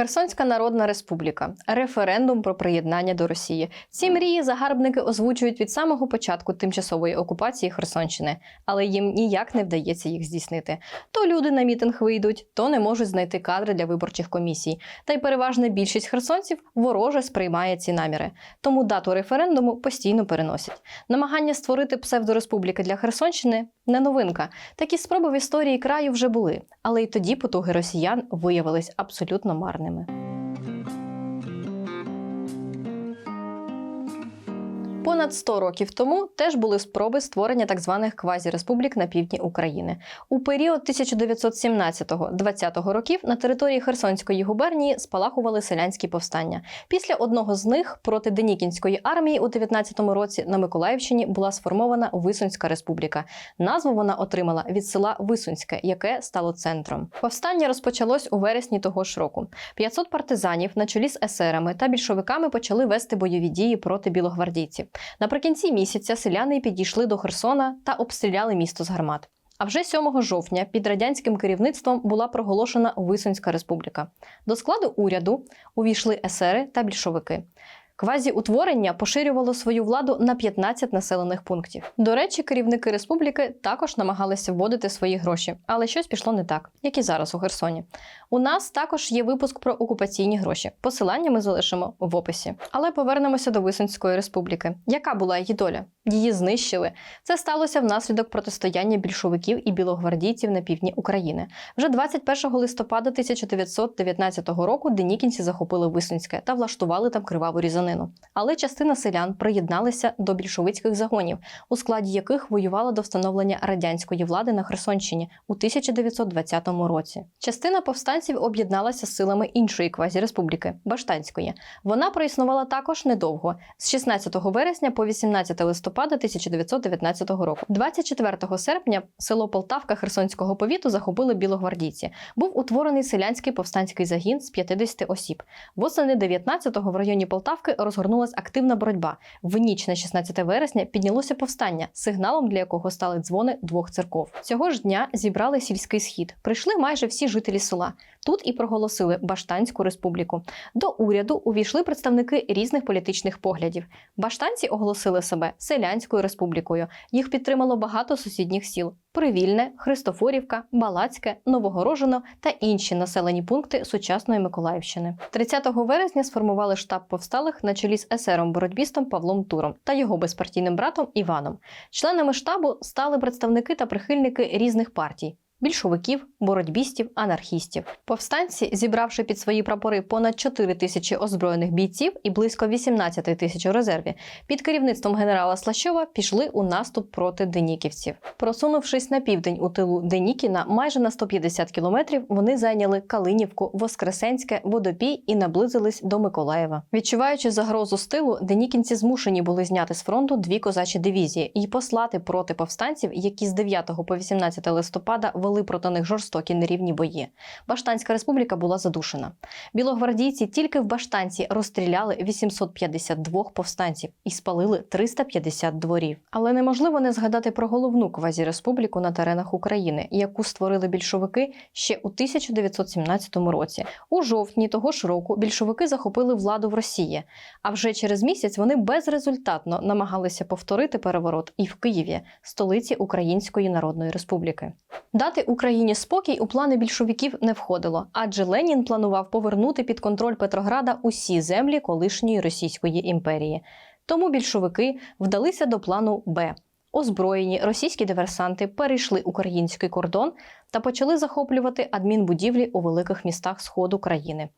Херсонська Народна Республіка, референдум про приєднання до Росії. Ці мрії загарбники озвучують від самого початку тимчасової окупації Херсонщини, але їм ніяк не вдається їх здійснити. То люди на мітинг вийдуть, то не можуть знайти кадри для виборчих комісій. Та й переважна більшість херсонців вороже сприймає ці наміри. Тому дату референдуму постійно переносять. Намагання створити псевдореспубліки для Херсонщини не новинка. Такі спроби в історії краю вже були, але й тоді потуги росіян виявились абсолютно марними. Понад 100 років тому теж були спроби створення так званих квазіреспублік на півдні України. У період 1917-20 років на території Херсонської губернії спалахували селянські повстання. Після одного з них проти Денікінської армії у 19-му році на Миколаївщині була сформована Висунська республіка. Назву вона отримала від села Висунське, яке стало центром. Повстання розпочалось у вересні того ж року. 500 партизанів на чолі з есерами та більшовиками почали вести бойові дії проти білогвардійців. Наприкінці місяця селяни підійшли до Херсона та обстріляли місто з гармат. А вже 7 жовтня під радянським керівництвом була проголошена Висонська республіка. До складу уряду увійшли есери та більшовики. Квазі-утворення поширювало свою владу на 15 населених пунктів. До речі, керівники республіки також намагалися вводити свої гроші, але щось пішло не так, як і зараз у Херсоні. У нас також є випуск про окупаційні гроші. Посилання ми залишимо в описі. Але повернемося до Висунської республіки. Яка була її доля? Її знищили. Це сталося внаслідок протистояння більшовиків і білогвардійців на півдні України. Вже 21 листопада 1919 року денікінці захопили Висунське та влаштували там криваву різанину. Але частина селян приєдналися до більшовицьких загонів, у складі яких воювала до встановлення радянської влади на Херсонщині у 1920 році. Частина повстанців об'єдналася з силами іншої квазіреспубліки Баштанської. Вона проіснувала також недовго з 16 вересня по 18 листопада 1919 року. 24 серпня село Полтавка Херсонського повіту захопили білогвардійці. Був утворений селянський повстанський загін з 50 осіб. Восени 19-го в районі Полтавки розгорнулась активна боротьба. В ніч на 16 вересня піднялося повстання, сигналом для якого стали дзвони двох церков. Цього ж дня зібрали сільський схід. Прийшли майже всі жителі села. Тут і проголосили Баштанську республіку. До уряду увійшли представники різних політичних поглядів. Баштанці оголосили себе селянською республікою. Їх підтримало багато сусідніх сіл: Привільне, Христофорівка, Балацьке, Новогорожино та інші населені пункти сучасної Миколаївщини. 30 вересня сформували штаб повсталих на чолі з есером боротьбістом Павлом Туром та його безпартійним братом Іваном. Членами штабу стали представники та прихильники різних партій. Більшовиків, боротьбістів, анархістів. Повстанці, зібравши під свої прапори понад 4 тисячі озброєних бійців і близько 18 тисяч у резерві, під керівництвом генерала Слащова пішли у наступ проти деніківців. Просунувшись на південь у тилу Денікіна, майже на 150 кілометрів, вони зайняли Калинівку, Воскресенське, Водопій і наблизились до Миколаєва. Відчуваючи загрозу з тилу, денікінці змушені були зняти з фронту дві козачі дивізії і послати проти повстанців, які з 9 по 18 листопада вели проти них жорстокі нерівні бої. Баштанська республіка була задушена. Білогвардійці тільки в Баштанці розстріляли 852 повстанців і спалили 350 дворів. Але неможливо не згадати про головну квазіреспубліку на теренах України, яку створили більшовики ще у 1917 році. У жовтні того ж року більшовики захопили владу в Росії. А вже через місяць вони безрезультатно намагалися повторити переворот і в Києві, столиці Української Народної Республіки. Дати Україні спокій у плани більшовиків не входило, адже Ленін планував повернути під контроль Петрограда усі землі колишньої Російської імперії. Тому більшовики вдалися до плану Б. Озброєні російські диверсанти перейшли український кордон та почали захоплювати адмінбудівлі у великих містах сходу країни.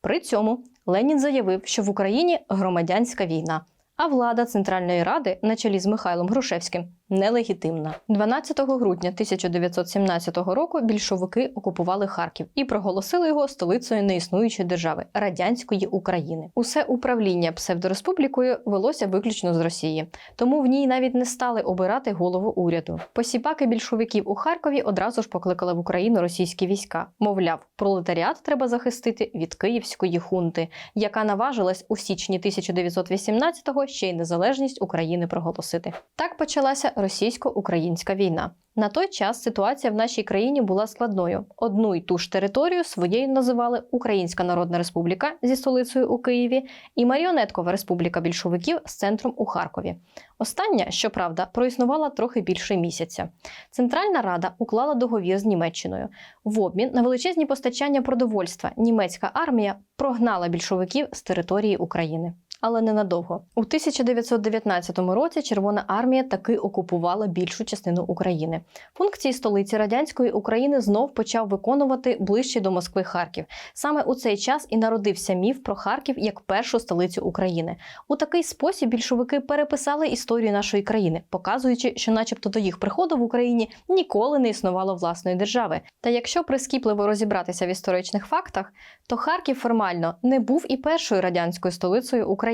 При цьому Ленін заявив, що в Україні громадянська війна, а влада Центральної Ради на чолі з Михайлом Грушевським нелегітимна. 12 грудня 1917 року більшовики окупували Харків і проголосили його столицею неіснуючої держави радянської України. Усе управління псевдореспублікою велося виключно з Росії, тому в ній навіть не стали обирати голову уряду. Посіпаки більшовиків у Харкові одразу ж покликали в Україну російські війська. Мовляв, пролетаріат треба захистити від київської хунти, яка наважилась у січні 1918-го ще й незалежність України проголосити. Так почалася російсько-українська війна. На той час ситуація в нашій країні була складною. Одну й ту ж територію своєю називали Українська Народна Республіка зі столицею у Києві і Маріонеткова Республіка більшовиків з центром у Харкові. Остання, щоправда, проіснувала трохи більше місяця. Центральна Рада уклала договір з Німеччиною. В обмін на величезні постачання продовольства німецька армія прогнала більшовиків з території України. Але ненадовго. У 1919 році Червона армія таки окупувала більшу частину України. Функції столиці радянської України знов почав виконувати ближче до Москви Харків. Саме у цей час і народився міф про Харків як першу столицю України. У такий спосіб більшовики переписали історію нашої країни, показуючи, що, начебто, до їх приходу в Україні ніколи не існувало власної держави. Та якщо прискіпливо розібратися в історичних фактах, то Харків формально не був і першою радянською столицею України.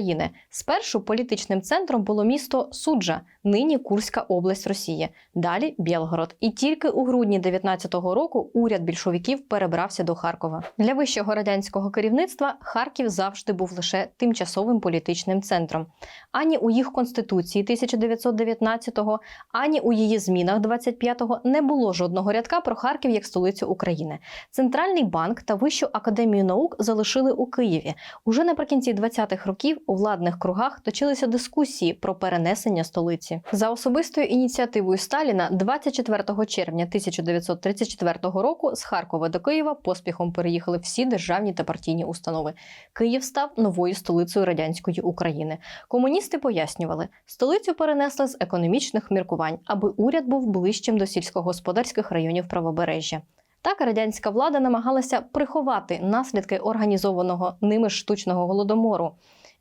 Спершу політичним центром було місто Суджа, нині Курська область Росії, далі Білгород. І тільки у грудні 19-го року уряд більшовиків перебрався до Харкова. Для вищого радянського керівництва Харків завжди був лише тимчасовим політичним центром. Ані у їх конституції 1919-го, ані у її змінах 25-го не було жодного рядка про Харків як столицю України. Центральний банк та Вищу академію наук залишили у Києві. Уже наприкінці 20-х років у владних кругах точилися дискусії про перенесення столиці. За особистою ініціативою Сталіна 24 червня 1934 року з Харкова до Києва поспіхом переїхали всі державні та партійні установи. Київ став новою столицею радянської України. Комуністи пояснювали, столицю перенесли з економічних міркувань, аби уряд був ближчим до сільськогосподарських районів правобережжя. Так радянська влада намагалася приховати наслідки організованого ними штучного голодомору,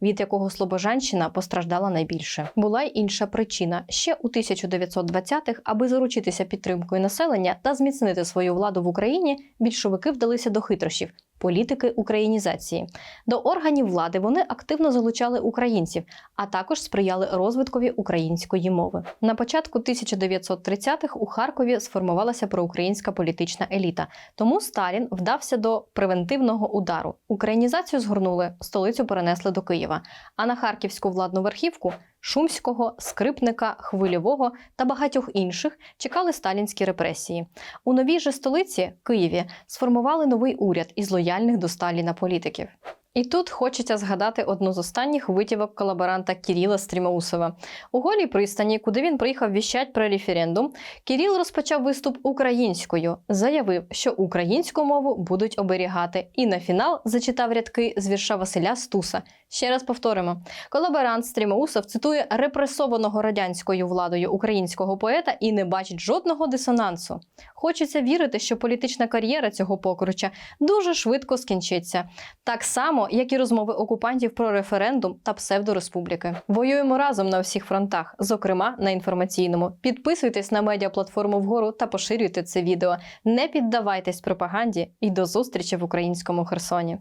від якого Слобожанщина постраждала найбільше. Була й інша причина. Ще у 1920-х, аби заручитися підтримкою населення та зміцнити свою владу в Україні, більшовики вдалися до хитрощів. Політики українізації до органів влади вони активно залучали українців, а також сприяли розвиткові української мови. На початку 1930-х у Харкові сформувалася проукраїнська політична еліта. Тому Сталін вдався до превентивного удару. Українізацію згорнули, столицю перенесли до Києва. А на харківську владну верхівку Шумського, Скрипника, Хвильового та багатьох інших чекали сталінські репресії. У новій же столиці Києві сформували новий уряд із лояльних до Сталіна політиків. І тут хочеться згадати одну з останніх витівок колаборанта Кіріла Стрімаусова. У голій пристані, куди він приїхав віщать про референдум, Кіріл розпочав виступ українською, заявив, що українську мову будуть оберігати, і на фінал зачитав рядки з вірша Василя Стуса. Ще раз повторимо: колаборант Стрімаусов цитує репресованого радянською владою українського поета і не бачить жодного дисонансу. Хочеться вірити, що політична кар'єра цього покруча дуже швидко скінчиться, так само, як і розмови окупантів про референдум та псевдореспубліки. Воюємо разом на всіх фронтах, зокрема на інформаційному. Підписуйтесь на медіаплатформу вгору та поширюйте це відео. Не піддавайтесь пропаганді і до зустрічі в українському Херсоні.